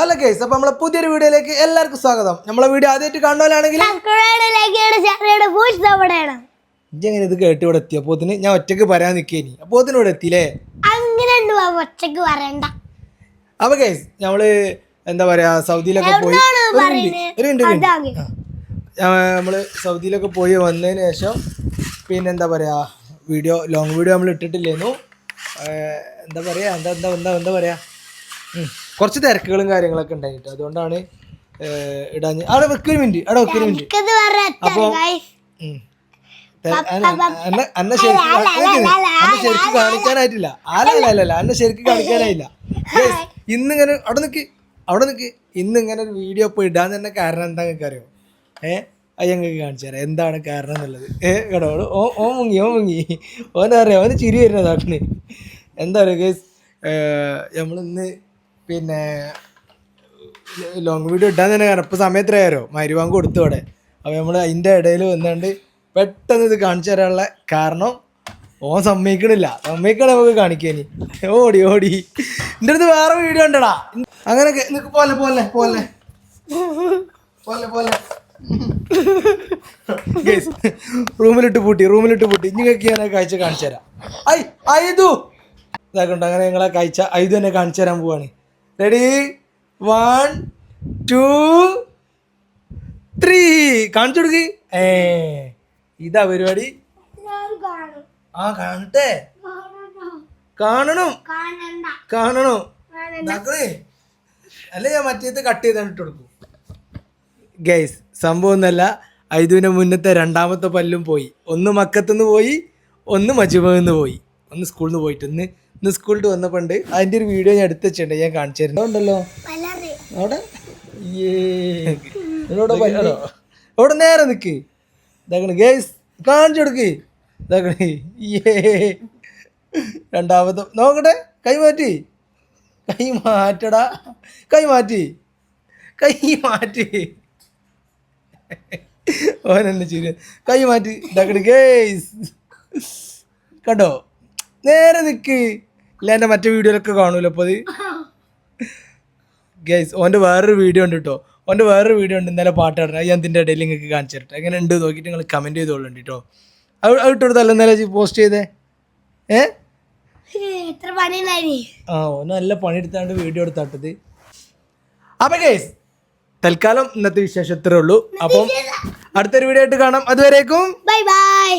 Hello case അപ്പൊ നമ്മളെ പുതിയൊരു വീഡിയോയിലേക്ക് എല്ലാവർക്കും സ്വാഗതം. നമ്മളെ വീഡിയോ ആദ്യമായിട്ട് കാണുവാനാണെങ്കിൽ ഇങ്ങനെ ഇത് കേട്ട് ഇവിടെ എത്തി അപ്പോത്തിന് ഞാൻ ഒറ്റയ്ക്ക് പറയാൻ നിൽക്കേനി അപ്പോത്തിന് ഇവിടെ എത്തിയില്ലേ? അങ്ങനെ ഒറ്റയ്ക്ക് പറയണ്ട. അപ്പൊ കേസ് നമ്മൾ എന്താ പറയാ സൗദിയിലൊക്കെ പോയി ഒരു? മിനിറ്റ്, നമ്മൾ സൗദിയിലൊക്കെ പോയി വന്നതിന് ശേഷം പിന്നെന്താ പറയാ വീഡിയോ ലോങ് വീഡിയോ നമ്മൾ ഇട്ടിട്ടില്ലേന്നു. എന്താ പറയാ എന്താ എന്താ എന്താ എന്താ പറയാ. കുറച്ച് തിരക്കുകളും കാര്യങ്ങളൊക്കെ ഉണ്ടായിട്ട്. അതുകൊണ്ടാണ് ഇടാഞ്ഞ് അവിടെ വെക്കൊരു മിനിറ്റ്. അവിടെ വെക്കൊരു മിനിറ്റ്. അപ്പൊ അന്ന- ശരിക്കും. അന്ന ശരിക്കും കാണിക്കാനായിട്ടില്ല. അല്ല അല്ല അല്ല അന്ന ശരിക്കും കാണിക്കാനായില്ല. ഇന്നിങ്ങനെ അവിടെ നിക്ക്. അവിടെ നിക്ക്. ഇന്ന് ഇങ്ങനെ ഒരു വീഡിയോ ഇപ്പോൾ ഇടാൻ തന്നെ കാരണം എന്താ നിങ്ങൾക്ക് അറിയോ ഏ? അത് ഞങ്ങൾക്ക് കാണിച്ചു തരാം. എന്താണ് കാരണം എന്നുള്ളത്. ഏ കേട്ടോ ഓ- ഓ മുങ്ങി ഓ മുങ്ങി. ഓനെ അറിയാം ഓന് ചിരി വരുന്നതാണ് എന്താ പറയുക നമ്മൾ നമ്മളിന്ന് പിന്നെ ലോങ് വീഡിയോ ഇട്ടാൻ തന്നെ കാരണം ഇപ്പോൾ സമയത്രയാരോ മരുവാങ്ക് കൊടുത്തു അവിടെ. അപ്പോൾ നമ്മൾ അതിന്റെ ഇടയിൽ വന്നുകൊണ്ട് പെട്ടെന്ന് ഇത് കാണിച്ചു തരാനുള്ള കാരണം ഓൻ സമ്മതിക്കണില്ല. സമ്മതിക്കണ നമുക്ക് കാണിക്കാൻ ഓടി ഓടി. എന്റെ അടുത്ത് വേറെ വീഡിയോ ഉണ്ടടാ. അങ്ങനെ നിനക്ക് പോലെ പോലെ പോലെ. പോലെ പോലെ. റൂമിലിട്ട് പൂട്ടി റൂമിലിട്ട് പൂട്ടി. നിങ്ങൾക്ക് ഞാൻ കാഴ്ച കാണിച്ചു തരാം. ഐ ഐതു ഇതാക്കണ്ട അങ്ങനെ ഞങ്ങളെ കാഴ്ച ഐതു തന്നെ കാണിച്ചു തരാൻ പോവാണ്. റെഡി വൺ ടു ത്രീ കാണിച്ചു കൊടുക്ക്. ഏ ഇതാ പരിപാടി. ആ കാണട്ടെ. കാണണം. കാണണോ. അല്ല ഞാൻ മറ്റേത് കട്ട് ചെയ്ത് ഇട്ട് കൊടുക്കും. ഗൈസ് സംഭവം ഒന്നല്ല. ഐതുവിന്റെ മുന്നത്തെ രണ്ടാമത്തെ പല്ലും പോയി. ഒന്ന് മക്കത്തുനിന്ന് പോയി ഒന്ന് മജുബന്ന് പോയി. ഒന്ന് സ്കൂളിൽ നിന്ന് പോയിട്ട് ഇന്ന് ഇന്ന് സ്കൂളിൽ പണ്ട് അതിന്റെ ഒരു വീഡിയോ ഞാൻ എടുത്ത് വെച്ചിട്ടുണ്ട് ഞാൻ കാണിച്ചു തരുന്നത് ഉണ്ടല്ലോ പലരെ അവിടെ? ഇവിടെ പല്ലോ അവിടെ നേരെ നിക്ക്. ഇതാക്കണ ഗേസ് കാണിച്ചു കൊടുക്ക്. ഇതാക്കണേ ഏ രണ്ടാമത്തെ നോക്കട്ടെ കൈ മാറ്റി. കൈ മാറ്റടാ. കൈ മാറ്റി. കൈ മാറ്റി. ഓനെന്നെ ചിരി കൈ മാറ്റി. ഇതാക്കണ ഗേസ് കണ്ടോ? നേരെ നിക്ക്. ഇല്ല എന്റെ മറ്റേ വീഡിയോയിലൊക്കെ കാണൂല്ലോ അപ്പോൾ അത്? ഗൈസ് ഓന്റെ വേറൊരു വീഡിയോ ഉണ്ട് കേട്ടോ ഓന്റെ വേറൊരു വീഡിയോ ഉണ്ട് ഇന്നലെ പാട്ട് അത് ഞാൻ ഇതിന്റെ ഇടയിൽ നിങ്ങൾക്ക് കാണിച്ചു തരട്ടെ. എങ്ങനെ ഉണ്ട് നോക്കിയിട്ട് നിങ്ങൾ കമന്റ് ചെയ്തോളുണ്ട് കേട്ടോ അത് അത് ഇട്ടെടുത്തല്ലോ ഇന്നലെ പോസ്റ്റ് ചെയ്തേ? ഏ? ആ ഓന് നല്ല പണിയെടുത്താണ്ട് വീഡിയോ എടുത്താട്ടത്. അപ്പം ഗൈസ് തൽക്കാലം ഇന്നത്തെ വിശേഷം ഇത്രേ ഉള്ളൂ. അപ്പം അടുത്തൊരു വീഡിയോ ആയിട്ട് കാണാം. അതുവരേക്കും ബൈ ബൈ